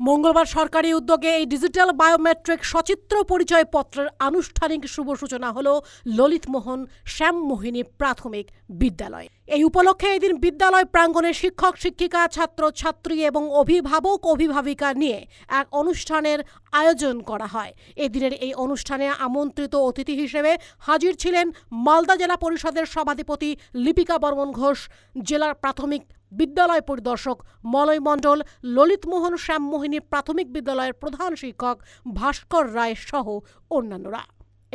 মঙ্গলবার সরকারি উদ্যোগে এই ডিজিটাল বায়োমেট্রিক সচিত্র পরিচয়পত্রের আনুষ্ঠানিক শুভ সূচনা হল ললিতমোহন শ্যামমোহিনী প্রাথমিক বিদ্যালয়। এই উপলক্ষে এদিন বিদ্যালয় প্রাঙ্গণে শিক্ষক, শিক্ষিকা, ছাত্র, ছাত্রী এবং অভিভাবক, অভিভাবিকা নিয়ে এক অনুষ্ঠানের আয়োজন করা হয়। এদিনের এই অনুষ্ঠানে আমন্ত্রিত অতিথি হিসেবে হাজির ছিলেন মালদা জেলা পরিষদের সভাধিপতি লিপিকা বর্মন ঘোষ, জেলার প্রাথমিক বিদ্যালয় পরিদর্শক মলয় মণ্ডল, ললিতমোহন শ্যামমোহিনী প্রাথমিক বিদ্যালয়ের প্রধান শিক্ষক ভাস্কর রায় সহ অন্যান্যরা।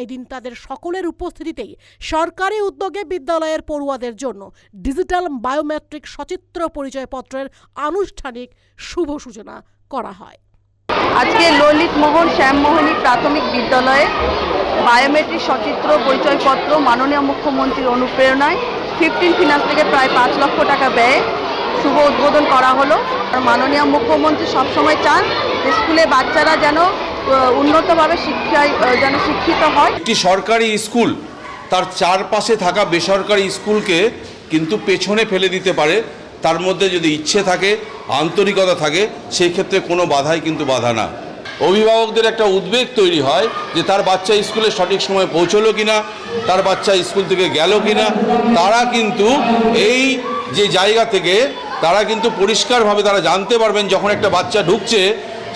এদিন তাদের সকলের উপস্থিতিতেই সরকারি উদ্যোগে বিদ্যালয়ের পড়ুয়াদের জন্য ডিজিটাল বায়োমেট্রিক সচিত্র পরিচয়পত্রের আনুষ্ঠানিক শুভ সূচনা করা হয়। আজকে ললিত মোহন শ্যামমোহনী প্রাথমিক বিদ্যালয়ে বায়োমেট্রিক সচিত্র পরিচয়পত্র মাননীয় মুখ্যমন্ত্রীর অনুপ্রেরণায় ফিফটিন ফিনান্স থেকে প্রায় পাঁচ লক্ষ টাকা ব্যয়ে শুভ উদ্বোধন করা হলো। আর মাননীয় মুখ্যমন্ত্রী সবসময় চান যে স্কুলে বাচ্চারা যেন উন্নতভাবে শিক্ষায় যেন শিক্ষিত হয়। একটি সরকারি স্কুল, তার চারপাশে থাকা বেসরকারি স্কুলকে কিন্তু পেছনে ফেলে দিতে পারে। তার মধ্যে যদি ইচ্ছে থাকে, আন্তরিকতা থাকে, সেই ক্ষেত্রে কোনো বাধাই কিন্তু বাধা না। অভিভাবকদের একটা উদ্বেগ তৈরি হয় যে তার বাচ্চা স্কুলে সঠিক সময় পৌঁছলো কিনা, তার বাচ্চা স্কুল থেকে গেল কিনা, তারা কিন্তু এই যে জায়গা থেকে তারা কিন্তু পরিষ্কারভাবে তারা জানতে পারবেন যখন একটা বাচ্চা ঢুকছে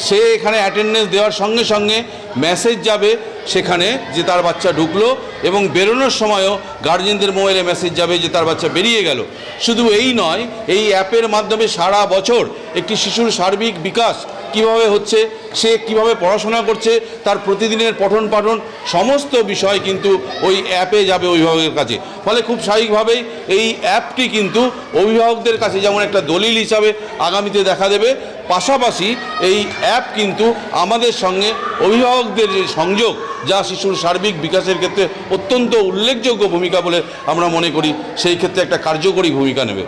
সে এখানে অ্যাটেন্ডেন্স দেওয়ার সঙ্গে সঙ্গে মেসেজ যাবে সেখানে যে তার বাচ্চা ঢুকলো এবং বেরোনোর সময়ও গার্জেনদের মোবাইলে মেসেজ যাবে যে তার বাচ্চা বেরিয়ে গেল। শুধু এই নয়, এই অ্যাপের মাধ্যমে সারা বছর একটি শিশুর সার্বিক বিকাশ কীভাবে হচ্ছে, সে কীভাবে পড়াশোনা করছে, তার প্রতিদিনের পঠন পাঠন সমস্ত বিষয় কিন্তু ওই অ্যাপে যাবে অভিভাবকের কাছে। ফলে খুব স্বাভাবিকভাবেই এই অ্যাপটি কিন্তু অভিভাবকদের কাছে যেমন একটা দলিল হিসাবে আগামীতে দেখা দেবে পাশাপাশি এই অ্যাপ কিন্তু আমাদের সঙ্গে অভিভাবকদের যে সংযোগ, যা শিশুর সার্বিক বিকাশের ক্ষেত্রে অত্যন্ত উল্লেখযোগ্য ভূমিকা বলে আমরা মনে করি, সেই ক্ষেত্রে একটা কার্যকরী ভূমিকা নেবে।